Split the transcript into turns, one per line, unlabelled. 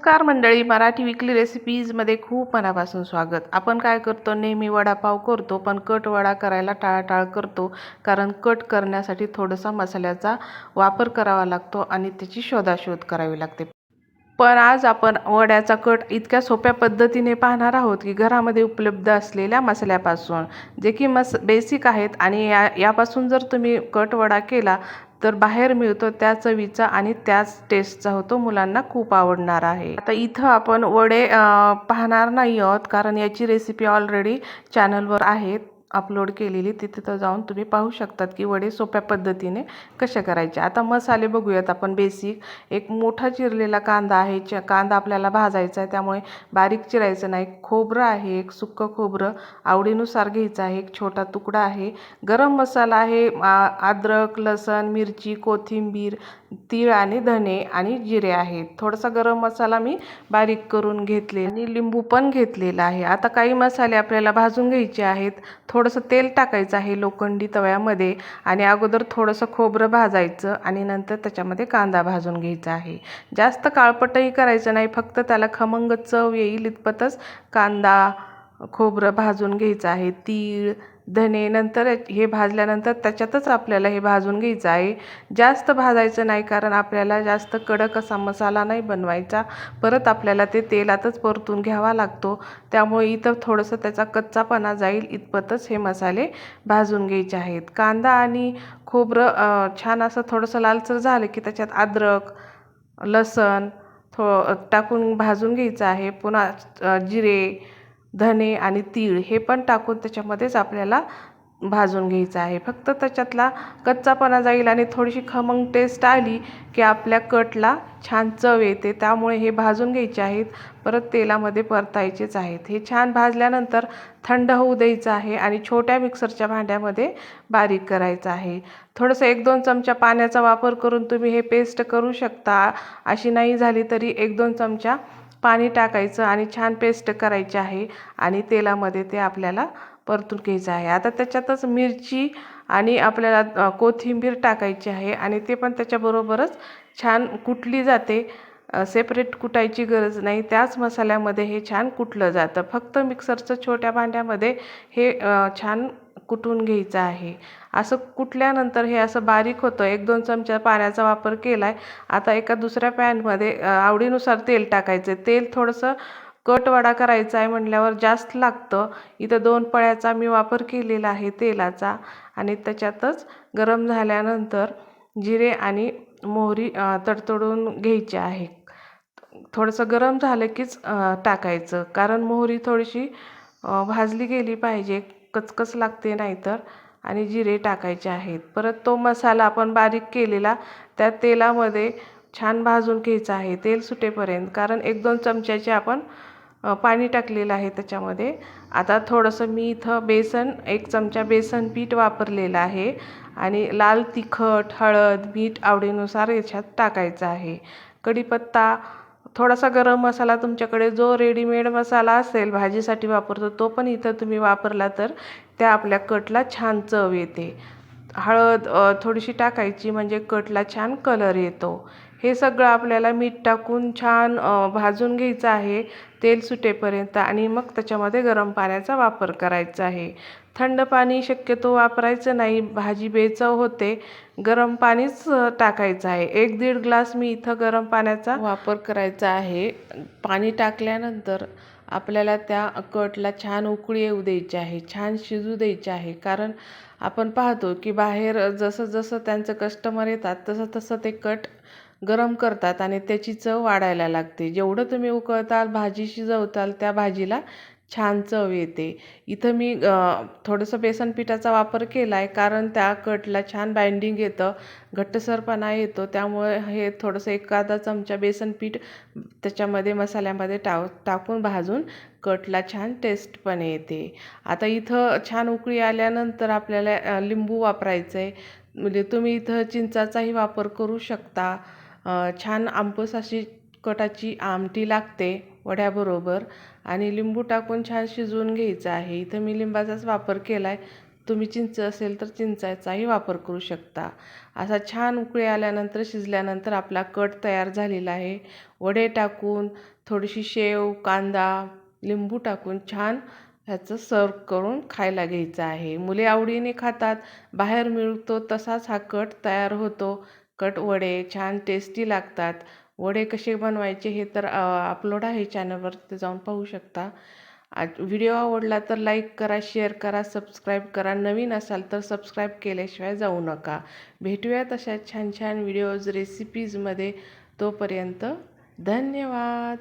नमस्कार मंडळी मराठी विकली रेसिपीजमध्ये खूप मनापासून स्वागत. आपण काय करतो? नेहमी वडापाव करतो पण कट वडा करायला टाळाटाळ करतो कारण कट करण्यासाठी थोडासा मसाल्याचा वापर करावा लागतो आणि त्याची शोधाशोध करावी लागते. पण आज आपण वड्याचा कट इतक्या सोप्या पद्धतीने पाहणार आहोत की घरामध्ये उपलब्ध असलेल्या मसाल्यापासून जे की मस बेसिक आहेत आणि या यापासून जर तुम्ही कट वडा केला तर बाहेर मिळतो त्या चवीचा आणि त्याच टेस्टचा होतो. मुलांना खूप आवडणार आहे. आता इथं आपण वडे पाहणार नाही आहोत. कारण याची रेसिपी ऑलरेडी चॅनलवर आहे. अपलोड केलेली ती तर जाऊन तुम्ही पाहू शकतात की वडे सोप्या पद्धतीने कसे करायचे. आता मसाले बघूयात आपण बेसिक एक मोठा चिरलेला कांदा आहे च कांदा आपल्याला भाजायचा आहे त्यामुळे बारीक चिरायचं नाही. खोबरं आहे एक सुक्कं खोबरं आवडीनुसार घ्यायचं आहे. एक छोटा तुकडा आहे. गरम मसाला आहे अद्रक लसण मिरची कोथिंबीर तीळ आणि धने आणि जिरे आहेत. थोडासा गरम मसाला मी बारीक करून घेतले आणि लिंबू पण घेतलेला आहे. आता काही मसाले आपल्याला भाजून घ्यायचे आहेत. थोडं थोडंसं तेल टाकायचं आहे लोखंडी तव्यामध्ये आणि अगोदर थोडंसं खोबरं भाजायचं आणि नंतर त्याच्यामध्ये कांदा भाजून घ्यायचा आहे. जास्त काळपटही करायचं नाही फक्त त्याला खमंग चव येईल इतपतच कांदा खोबरं भाजून घ्यायचं आहे तीळ धने नंतर हे भाजल्यानंतर त्याच्यातच आपल्याला हे भाजून घ्यायचं आहे. जास्त भाजायचं नाही कारण आपल्याला जास्त कडक असा मसाला नाही बनवायचा. परत आपल्याला ते तेलातच परतून घ्यावा लागतो. त्यामुळे इथं थोडंसं त्याचा कच्चापणा जाईल. इतपतच हे मसाले भाजून घ्यायचे आहेत. कांदा आणि खोबरं छान असं थोडंसं लालसर झालं की त्याच्यात अद्रक लसण थो टाकून भाजून घ्यायचं आहे. पुन्हा जिरे धने आणि तीळ हे पण टाकून त्याच्यामध्येच आपल्याला भाजून घ्यायचं आहे. फक्त त्याच्यातला कच्चापणा जाईल आणि थोडीशी खमंग टेस्ट आली की आपल्या कटला छान चव येते. त्यामुळे हे भाजून घ्यायचे आहेत. परत तेलामध्ये परतायचेच आहेत. हे छान भाजल्यानंतर थंड होऊ द्यायचं आहे आणि छोट्या मिक्सरच्या भांड्यामध्ये बारीक करायचं आहे. थोडंसं एक दोन चमचा पाण्याचा वापर करून तुम्ही हे पेस्ट करू शकता. अशी नाही झाली तरी एक दोन चमचा पाणी टाकायचं आणि छान पेस्ट करायची आहे आणि तेलामध्ये ते आपल्याला परतून घ्यायचं आहे. आता त्याच्यातच मिरची आणि आपल्याला कोथिंबीर टाकायची आहे आणि ते पण त्याच्याबरोबरच छान कुटली जाते. सेपरेट कुटायची गरज नाही. त्याच मसाल्यामध्ये हे छान कुटलं जातं. फक्त मिक्सरचं छोट्या भांड्यामध्ये हे छान कुटून घ्यायचं आहे. असं कुटल्यानंतर हे असं बारीक होतं. एक दोन चमचा पाण्याचा वापर केला आहे आता एका दुसऱ्या पॅनमध्ये आवडीनुसार तेल टाकायचं. तेल थोडंसं कट वडा करायचा आहे म्हटल्यावर जास्त लागतं. इथं दोन पळ्याचा मी वापर केलेला आहे तेलाचा आणि त्याच्यातच गरम झाल्यानंतर जिरे आणि मोहरी तडतडून घ्यायची आहे. थोडंसं गरम झालं कीच टाकायचं. कारण मोहरी थोडीशी भाजली गेली पाहिजे. कचकच लागते नाहीतर आणि जिरे टाकायचे आहेत. परत तो मसाला आपण बारीक केलेला त्या तेलामध्ये छान भाजून घ्यायचा आहे. तेल सुटेपर्यंत. कारण एक दोन चमच्याचे आपण पाणी टाकलेलं आहे त्याच्यामध्ये. आता थोडंसं मी इथं बेसन एक चमचा बेसन पीठ वापरलेलं आहे. आणि लाल तिखट हळद मीठ आवडीनुसार याच्यात टाकायचं आहे. कढीपत्ता थोडासा गरम मसाला तुमच्याकडे जो रेडीमेड मसाला असेल भाजीसाठी वापरतो तो पण इथं तुम्ही वापरला तर त्या आपल्या कटला छान चव येते. हळद थोडीशी टाकायची म्हणजे कटला छान कलर येतो. हे सगळं आपल्याला मीठ टाकून छान भाजून घ्यायचं आहे तेल सुटेपर्यंत आणि मग त्याच्यामध्ये गरम पाण्याचा वापर करायचा आहे. थंड पाणी शक्यतो वापरायचं नाही. भाजी बेचव होते. गरम पाणीच टाकायचं आहे. एक दीड ग्लास मी इथं गरम पाण्याचा वापर करायचा आहे. पाणी टाकल्यानंतर आपल्याला त्या कटला छान उकळी येऊ द्यायची आहे. छान शिजू द्यायची आहे. कारण आपण पाहतो की बाहेर जसं जसं त्यांचं कस्टमर येतात तसं तसं ते कट गरम करतात आणि त्याची चव वाढायला लागते. जेवढं तुम्ही उकळताल भाजी शिजवताल त्या भाजीला छान चव येते. इथं मी थोडंसं बेसन पिठाचा वापर केला आहे कारण त्या कटला छान बाइंडिंग येतं घट्टसरपणा येतो त्यामुळे हे थोडंसं एखादा चमचा बेसन पीठ त्याच्यामध्ये मसाल्यामध्ये टाव टाकून भाजून कटला छान टेस्ट पण येते. आता इथं छान उकळी आल्यानंतर आपल्याला लिंबू वापरायचं आहे म्हणजे तुम्ही इथं चिंचाचाही वापर करू शकता. छान आंबूस अशी कटाची आमटी लागते वड्याबरोबर. आणि लिंबू टाकून छान शिजवून घ्यायचं आहे. इथं मी लिंबाचाच वापर केला आहे तुम्ही चिंच असेल तर चिंचाचाही वापर करू शकता. असा छान उकळी आल्यानंतर शिजल्यानंतर आपला कट तयार झालेला आहे. वडे टाकून थोडीशी शेव कांदा लिंबू टाकून छान ह्याचं सर्व करून खायला घ्यायचं आहे. मुले आवडीने खातात. बाहेर मिळतो तसाच हा कट तयार होतो. कट वडे छान टेस्टी लागतात. वडे कसे बनवायचे हे तर अपलोड आहे चॅनलवर ते जाऊन पाहू शकता. आज व्हिडिओ आवडला तर लाईक करा शेअर करा सबस्क्राईब करा. नवीन असाल तर सबस्क्राईब केल्याशिवाय जाऊ नका. भेटूयात अशा छान छान व्हिडिओज रेसिपीजमध्ये तोपर्यंत धन्यवाद.